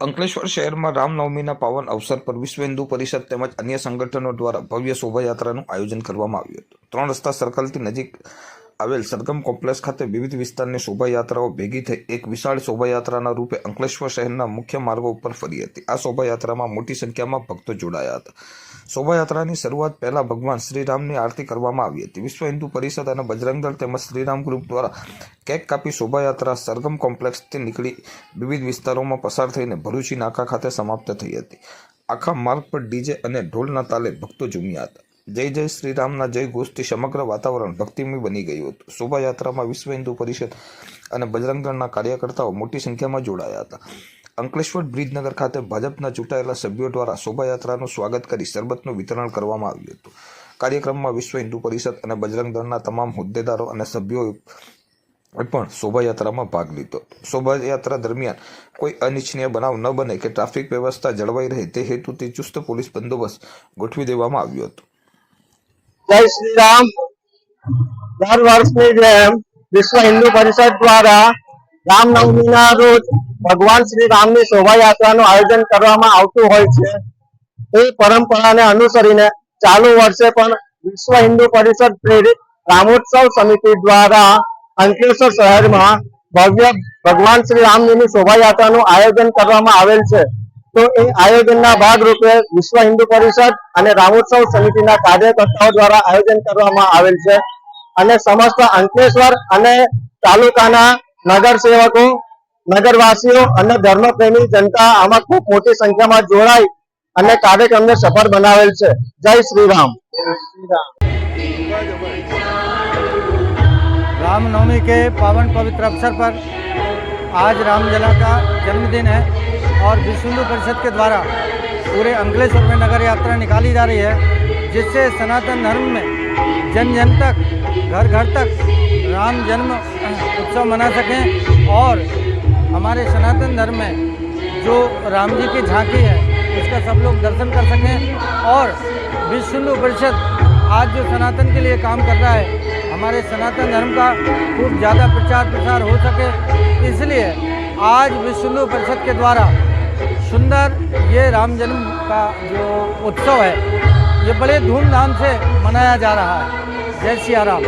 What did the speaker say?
અંકલેશ્વર શહેરમાં રામનવમીના પાવન અવસર પર વિશ્વ હિન્દુ પરિષદ તેમજ અન્ય સંગઠનો દ્વારા ભવ્ય શોભાયાત્રાનું આયોજન કરવામાં આવ્યું હતું. ત્રણ રસ્તા સર્કલથી નજીક આવેલ સરગમ કોમ્પ્લેક્સ ખાતે વિવિધ વિસ્તારની શોભાયાત્રાઓ ભેગી થઈ. એક વિશાળ શોભાયાત્રાના રૂપે અંકલેશ્વર શહેરના મુખ્ય માર્ગો ઉપર ફરી હતી. આ શોભાયાત્રામાં મોટી સંખ્યામાં ભક્તો જોડાયા હતા. શોભાયાત્રાની શરૂઆત પહેલા ભગવાન શ્રીરામની આરતી કરવામાં આવી હતી. વિશ્વ હિન્દુ પરિષદ અને બજરંગદળ તેમજ શ્રીરામ ગ્રુપ દ્વારા કેક કાપી શોભાયાત્રા સરગમ કોમ્પ્લેક્સથી નીકળી વિવિધ વિસ્તારોમાં પસાર થઈને ભરૂચી નાકા ખાતે સમાપ્ત થઈ હતી. આખા માર્ગ પર ડીજે અને ઢોલના તાલે ભક્તો ઝૂમ્યા હતા. જય જય શ્રીરામના જય ઘોષથી સમગ્ર વાતાવરણ ભક્તિમય બની ગયું હતું. શોભાયાત્રામાં વિશ્વ હિન્દુ પરિષદ અને બજરંગ કાર્યકર્તાઓ મોટી સંખ્યામાં જોડાયા હતા. અંકલેશ્વર બ્રિજનગર ખાતે ભાજપના ચૂંટાયેલા સભ્યો દ્વારા શોભાયાત્રાનું સ્વાગત કરી શરબતનું વિતરણ કરવામાં આવ્યું હતું. કાર્યક્રમમાં વિશ્વ હિન્દુ પરિષદ અને બજરંગ દળના તમામ હોદ્દેદારો અને સભ્યોએ પણ શોભાયાત્રામાં ભાગ લીધો. શોભાયાત્રા દરમિયાન કોઈ અનિચ્છનીય બનાવ ન બને કે ટ્રાફિક વ્યવસ્થા જળવાઈ રહે તે હેતુથી ચુસ્ત પોલીસ બંદોબસ્ત ગોઠવી દેવામાં આવ્યો હતો. જય શ્રી રામ. દર વર્ષની જેમ વિશ્વ હિન્દુ પરિષદ દ્વારા રામનવમીના રોજ ભગવાન શ્રી રામની શોભાયાત્રાનું આયોજન કરવામાં આવતું હોય છે. એ પરંપરાને અનુસરીને ચાલુ વર્ષે પણ વિશ્વ હિન્દુ પરિષદ પ્રેરિત રામોત્સવ સમિતિ દ્વારા અંકલેશ્વર શહેરમાં ભવ્ય ભગવાન શ્રી રામજીની શોભાયાત્રાનું આયોજન કરવામાં આવેલ છે. તો એ આયોજનના ભાગરૂપે વિશ્વ હિન્દુ પરિષદ અને રામોત્સવ સમિતિના કાર્યકર્તાઓ દ્વારા આયોજન કરવામાં આવેલ છે અને સમસ્ત અંકલેશ્વર અને તાલુકાના નગર સેવકો નગરવાસીઓ અને ધર્મપ્રેમી જનતા આમાં ખૂબ મોટી સંખ્યામાં જોડાઈ અને કાર્યક્રમને સફળ બનાવેલ છે જય શ્રી રામ रामनवमी के पावन पवित्र अवसर पर आज रामलला का जन्मदिन है और विश्व हिंदू परिषद के द्वारा पूरे अंकलेश्वर में नगर यात्रा निकाली जा रही है, जिससे सनातन धर्म में जन जन तक, घर घर तक राम जन्म उत्सव मना सकें। और हमारे सनातन धर्म में जो राम जी की झांकी है, उसका सब लोग दर्शन कर सकें। और विश्व हिंदू परिषद आज जो सनातन के लिए काम कर रहा है, हमारे सनातन धर्म का खूब ज़्यादा प्रचार प्रसार हो सके। इसलिए आज विश्व हिंदू परिषद के द्वारा सुंदर ये राम जन्म का जो उत्सव है ये बड़े धूमधाम से मनाया जा रहा है जय सिया राम